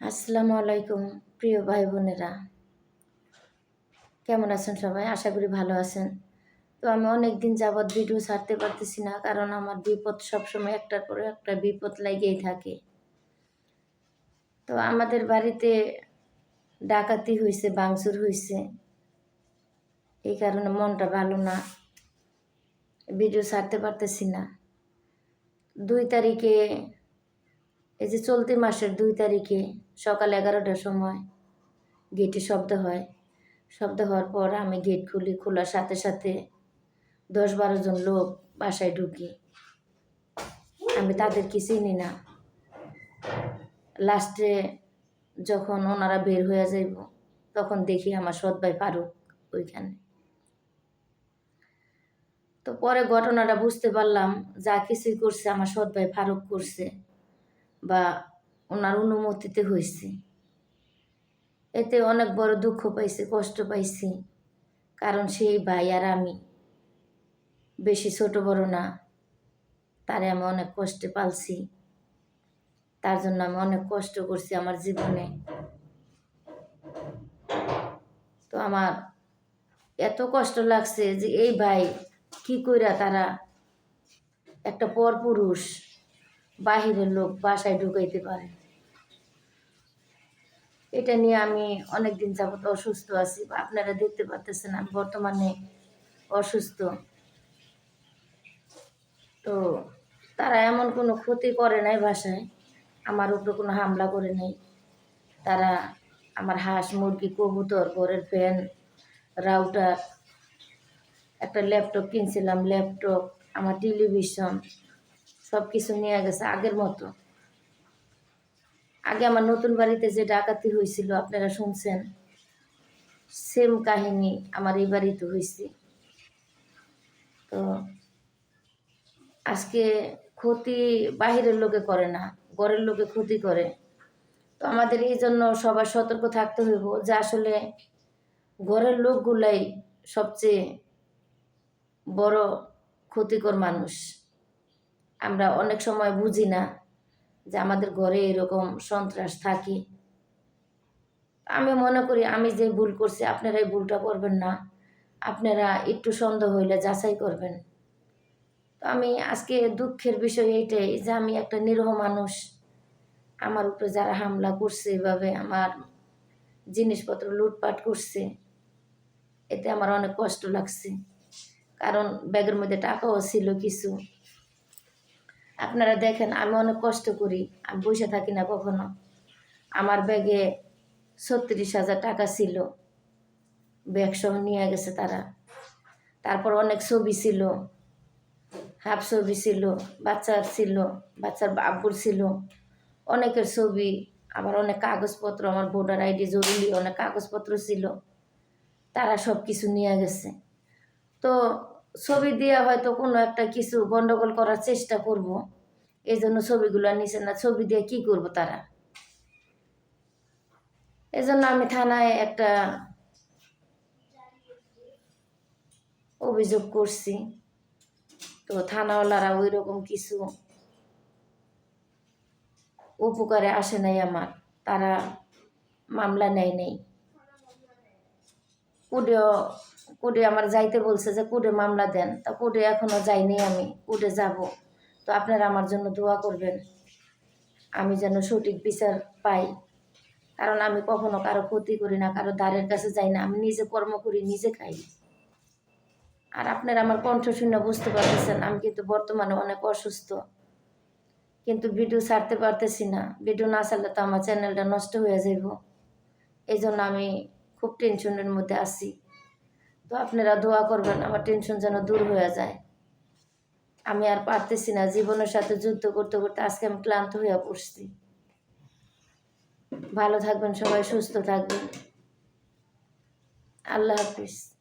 আসসালামু আলাইকুম, প্রিয় ভাই বোনেরা কেমন আছেন সবাই? আশা করি ভালো আছেন। তো আমি অনেক দিন যাবৎ ভিডিও ছাড়তে পারতেছি না, কারণ আমার বিপদ সবসময় একটার পরে একটা বিপদ লাগেই থাকে। তো আমাদের বাড়িতে ডাকাতি হয়েছে বাংচুর হয়েছে এই কারণে মনটা ভালো না। ভিডিও ছাড়তে পারতেছি না। দুই তারিখে, এই যে চলতি মাসের দুই তারিখে সকাল এগারোটার সময় গেটে শব্দ হয়। শব্দ হওয়ার পর আমি গেট খুলি, খোলার সাথে সাথে দশ বারো জন লোক বাসায় ঢুকি। আমি তাদেরকে চিনি না। লাস্টে যখন ওনারা বের হয়ে যাইব, তখন দেখি আমার সৎ ভাই ফারুক ওইখানে। তো পরে ঘটনাটা বুঝতে পারলাম, যা কিছুই করছে আমার সৎ ভাই ফারুক করছে বা ওনার অনুমতিতে হয়েছে এতে অনেক বড় দুঃখ পাইছি, কষ্ট পাইছি, কারণ সেই ভাই আর আমি বেশি ছোট বড় না। তারে আমি অনেক কষ্টে পালছি। তার জন্য আমি অনেক কষ্ট করছি আমার জীবনে। তো আমার এত কষ্ট লাগছে যে এই ভাই কি কইরা তারা একটা পরপুরুষ, বাহিরের লোক বাসায় ঢুকাইতে পারে। এটা নিয়ে আমি অনেক দিন যাবত অসুস্থ আছি। আপনারা দেখতে পাচ্তেছেন আমি বর্তমানে অসুস্থ। তো তারা এমন কোনো ক্ষতি করে নাই ভাষায় আমার উপরে কোনো হামলা করে নাই। তারা আমার হাঁস, মুরগি, কবুতর, ঘরের ফ্যান, রাউটার, একটা ল্যাপটপ কিনছিলাম, ল্যাপটপ, আমার টেলিভিশন সব কিছু নিয়ে গেছে আগের মতো। আগে আমার নতুন বাড়িতে যে ডাকাতি হয়েছিল, আপনারা শুনছেন? সেম কাহিনী আমার এই বাড়িতে হয়েছে। তো আজকে ক্ষতি বাহিরের লোকে করে না, ঘরের লোকে ক্ষতি করে। তো আমাদের এই জন্য সবার সতর্ক থাকতে হইব যে আসলে ঘরের লোকগুলাই সবচেয়ে বড় ক্ষতিকর মানুষ। আমরা অনেক সময় বুঝি না যে আমাদের ঘরে এরকম সন্ত্রাস থাকে। আমি মনে করি, আমি যে ভুল করছি, আপনারা এই ভুলটা করবেন না। আপনারা একটু সন্দেহ হইলে যাচাই করবেন। তো আমি আজকে দুঃখের বিষয় এইটাই যে আমি একটা নিরহ মানুষ। আমার উপরে যারা হামলা করছে, এভাবে আমার জিনিসপত্র লুটপাট করছে, এতে আমার অনেক কষ্ট লাগছে। কারণ ব্যাগের মধ্যে টাকাও ছিল কিছু। আপনারা দেখেন, আমি অনেক কষ্ট করি। আমি বসে থাকি না কখনো। আমার ব্যাগে ছত্রিশ হাজার টাকা ছিল। ব্যাগ সহ নিয়ে গেছে তারা। তারপর অনেক ছবি ছিল। হাফ ছবি ছিল, বাচ্চার ছিল, বাচ্চার আব্বুর ছিল। অনেকের ছবি, আবার অনেক কাগজপত্র, আমার ভোটার আইডি জরুরি, অনেক কাগজপত্র ছিল। তারা সব কিছু নিয়ে গেছে। তো ছবি দিয়ে হয়তো কোনো একটা কিছু গন্ডগোল করার চেষ্টা করব। এই জন্য ছবিগুলো নিচে না, ছবি দিয়ে কি করব তারা? এই জন্য আমি থানায় একটা অভিযোগ করছি। তো থানাওয়ালারা ওই রকম কিছু উপকারে আসে নাই আমার। তারা মামলা নেয় নেই। কুডেও কুডে আমার যাইতে বলছে যে, কুডে মামলা দেন। তা কুডে এখনও যাইনি আমি, কুডে যাব। তো আপনারা আমার জন্য দোয়া করবেন, আমি যেন সঠিক বিচার পাই। কারণ আমি কখনো কারও ক্ষতি করি না, কারও দ্বারের কাছে যাই না, আমি নিজে কর্ম করি, নিজে খাই। আর আপনারা আমার কণ্ঠ শুনে বুঝতে পারতেছেন, আমি কিন্তু বর্তমানে অনেক অসুস্থ। কিন্তু ভিডিও ছাড়তে পারতেছি না, ভিডিও না ছাড়লে তো আমার চ্যানেলটা নষ্ট হয়ে যাইব। এই জন্য আমি খুব টেনশনের মধ্যে আছি। তো আপনারা দোয়া করবেন, আমার টেনশন যেন দূর হয়ে যায়। আমি আর পারতেছি না, জীবনের সাথে যুদ্ধ করতে করতে আজকে আমি ক্লান্ত হয়ে পড়ছি। ভালো থাকবেন সবাই, সুস্থ থাকবেন। আল্লাহ হাফিজ।